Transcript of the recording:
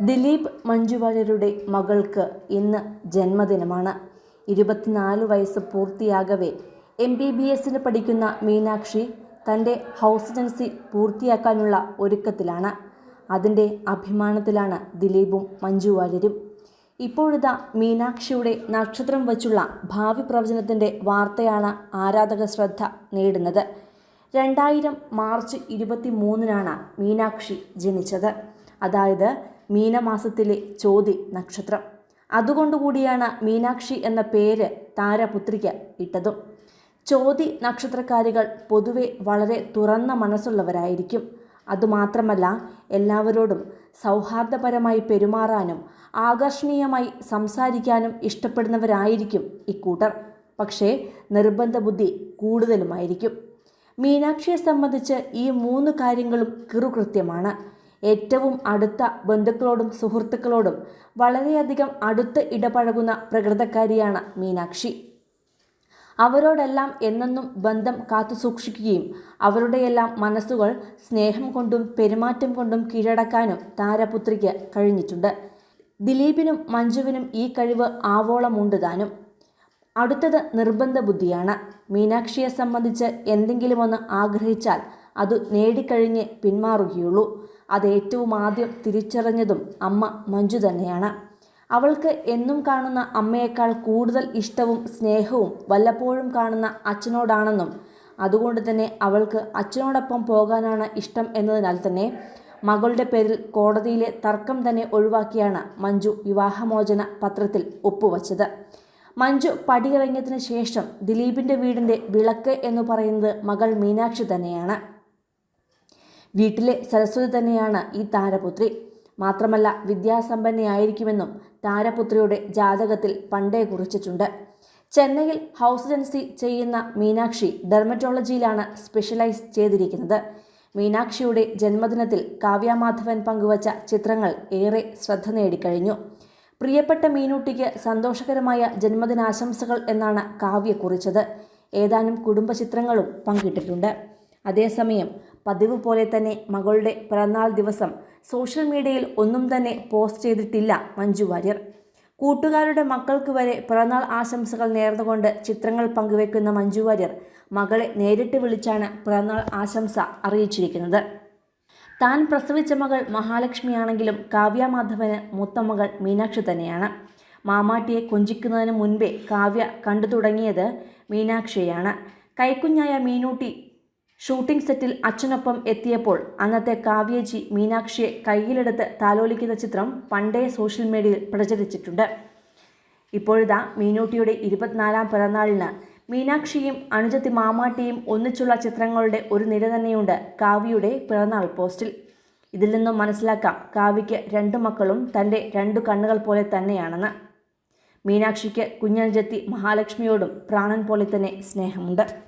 ദിലീപ് മഞ്ജുവാര്യരുടെ മകൾക്ക് ഇന്ന് ജന്മദിനമാണ്. ഇരുപത്തിനാല് വയസ്സ് പൂർത്തിയാകവേ എം ബി ബി എസിന് പഠിക്കുന്ന മീനാക്ഷി തന്റെ ഹൗസ് ഏജൻസി പൂർത്തിയാക്കാനുള്ള ഒരുക്കത്തിലാണ്. അതിന്റെ അഭിമാനത്തിലാണ് ദിലീപും മഞ്ജുവാര്യരും. ഇപ്പോഴിതാ മീനാക്ഷിയുടെ നക്ഷത്രം വച്ചുള്ള ഭാവി പ്രവചനത്തിന്റെ വാർത്തയാണ് ആരാധക ശ്രദ്ധ നേടുന്നത്. രണ്ടായിരം മാർച്ച് ഇരുപത്തി മൂന്നിനാണ് മീനാക്ഷി ജനിച്ചത്. അതായത് മീനമാസത്തിലെ ചോതി നക്ഷത്രം. അതുകൊണ്ടുകൂടിയാണ് മീനാക്ഷി എന്ന പേര് താരപുത്രിക്ക് ഇട്ടതും. ചോതി നക്ഷത്രക്കാരികൾ പൊതുവെ വളരെ തുറന്ന മനസ്സുള്ളവരായിരിക്കും. അതുമാത്രമല്ല എല്ലാവരോടും സൗഹാർദ്ദപരമായി പെരുമാറാനും ആകർഷണീയമായി സംസാരിക്കാനും ഇഷ്ടപ്പെടുന്നവരായിരിക്കും ഇക്കൂട്ടർ. പക്ഷേ നിർബന്ധ ബുദ്ധി കൂടുതലുമായിരിക്കും. മീനാക്ഷിയെ സംബന്ധിച്ച് ഈ മൂന്ന് കാര്യങ്ങളും കിറുകൃത്യമാണ്. ഏറ്റവും അടുത്ത ബന്ധുക്കളോടും സുഹൃത്തുക്കളോടും വളരെയധികം അടുത്ത് ഇടപഴകുന്ന പ്രകൃതക്കാരിയാണ് മീനാക്ഷി. അവരോടെല്ലാം എന്നെന്നും ബന്ധം കാത്തു സൂക്ഷിക്കുകയും അവരുടെയെല്ലാം മനസ്സുകൾ സ്നേഹം കൊണ്ടും പെരുമാറ്റം കൊണ്ടും കീഴടക്കാനും താരപുത്രിക്ക് കഴിഞ്ഞിട്ടുണ്ട്. ദിലീപിനും മഞ്ജുവിനും ഈ കഴിവ് ആവോളമുണ്ട് താനും. അടുത്തത് നിർബന്ധ ബുദ്ധിയാണ്. മീനാക്ഷിയെ സംബന്ധിച്ച് എന്തെങ്കിലും ഒന്ന് ആഗ്രഹിച്ചാൽ അത് നേടിക്കഴിഞ്ഞ് പിന്മാറുകയുള്ളൂ. അത് ഏറ്റവും ആദ്യം തിരിച്ചറിഞ്ഞതും അമ്മ മഞ്ജു തന്നെയാണ്. അവൾക്ക് എന്നും കാണുന്ന അമ്മയേക്കാൾ കൂടുതൽ ഇഷ്ടവും സ്നേഹവും വല്ലപ്പോഴും കാണുന്ന അച്ഛനോടാണെന്നും അതുകൊണ്ട് തന്നെ അവൾക്ക് അച്ഛനോടൊപ്പം പോകാനാണ് ഇഷ്ടം എന്നതിനാൽ തന്നെ മകളുടെ പേരിൽ കോടതിയിലെ തർക്കം തന്നെ ഒഴിവാക്കിയാണ് മഞ്ജു വിവാഹമോചന പത്രത്തിൽ ഒപ്പുവച്ചത്. മഞ്ജു പടിയിറങ്ങിയതിന് ശേഷം ദിലീപിന്റെ വീടിന്റെ വിളക്ക് എന്ന് പറയുന്നത് മകൾ മീനാക്ഷി തന്നെയാണ്. വീട്ടിലെ സരസ്വതി തന്നെയാണ് ഈ താരപുത്രി. മാത്രമല്ല വിദ്യാസമ്പന്നയായിരിക്കുമെന്നും താരപുത്രിയുടെ ജാതകത്തിൽ പണ്ടേ കുറിച്ചിട്ടുണ്ട്. ചെന്നൈയിൽ ഹൗസ് ജൻസി ചെയ്യുന്ന മീനാക്ഷി ഡെർമറ്റോളജിയിലാണ് സ്പെഷ്യലൈസ് ചെയ്തിരിക്കുന്നത്. മീനാക്ഷിയുടെ ജന്മദിനത്തിൽ കാവ്യമാധവൻ പങ്കുവച്ച ചിത്രങ്ങൾ ഏറെ ശ്രദ്ധ നേടിക്കഴിഞ്ഞു. പ്രിയപ്പെട്ട മീനൂട്ടിക്ക് സന്തോഷകരമായ ജന്മദിനാശംസകൾ എന്നാണ് കാവ്യ കുറിച്ചത്. ഏതാനും കുടുംബ ചിത്രങ്ങളും പങ്കിട്ടിട്ടുണ്ട്. അതേസമയം പതിവ് പോലെ തന്നെ മകളുടെ പിറന്നാൾ ദിവസം സോഷ്യൽ മീഡിയയിൽ ഒന്നും തന്നെ പോസ്റ്റ് ചെയ്തിട്ടില്ല മഞ്ജു വാര്യർ. കൂട്ടുകാരുടെ മക്കൾക്ക് വരെ പിറന്നാൾ ആശംസകൾ നേർന്നുകൊണ്ട് ചിത്രങ്ങൾ പങ്കുവെക്കുന്ന മഞ്ജു വാര്യർ മകളെ നേരിട്ട് വിളിച്ചാണ് പിറന്നാൾ ആശംസ അറിയിച്ചിരിക്കുന്നത്. താൻ പ്രസവിച്ച മകൾ മഹാലക്ഷ്മിയാണെങ്കിലും കാവ്യ മാധവന് മൂത്ത മകൾ മീനാക്ഷി തന്നെയാണ്. മാമാട്ടിയെ കൊഞ്ചിക്കുന്നതിന് മുൻപേ കാവ്യ കണ്ടു തുടങ്ങിയത് മീനാക്ഷിയെയാണ്. കൈക്കുഞ്ഞായ മീനൂട്ടി ഷൂട്ടിംഗ് സെറ്റിൽ അച്ഛനൊപ്പം എത്തിയപ്പോൾ അന്നത്തെ കാവ്യജി മീനാക്ഷിയെ കയ്യിലെടുത്ത് താലോലിക്കുന്ന ചിത്രം പണ്ടേ സോഷ്യൽ മീഡിയയിൽ പ്രചരിച്ചിട്ടുണ്ട്. ഇപ്പോഴിതാ മീനൂട്ടിയുടെ ഇരുപത്തിനാലാം പിറന്നാളിന് മീനാക്ഷിയും അനുജത്തി മാമാട്ടിയും ഒന്നിച്ചുള്ള ചിത്രങ്ങളുടെ ഒരു നിര തന്നെയുണ്ട് കാവ്യയുടെ പിറന്നാൾ പോസ്റ്റിൽ. ഇതിൽ നിന്നും മനസ്സിലാക്കാം കാവ്യയ്ക്ക് രണ്ടു മക്കളും തന്റെ രണ്ടു കണ്ണുകൾ പോലെ തന്നെയാണെന്ന്. മീനാക്ഷിക്ക് കുഞ്ഞനുജത്തി മഹാലക്ഷ്മിയോടും പ്രാണൻ പോലെ തന്നെ സ്നേഹമുണ്ട്.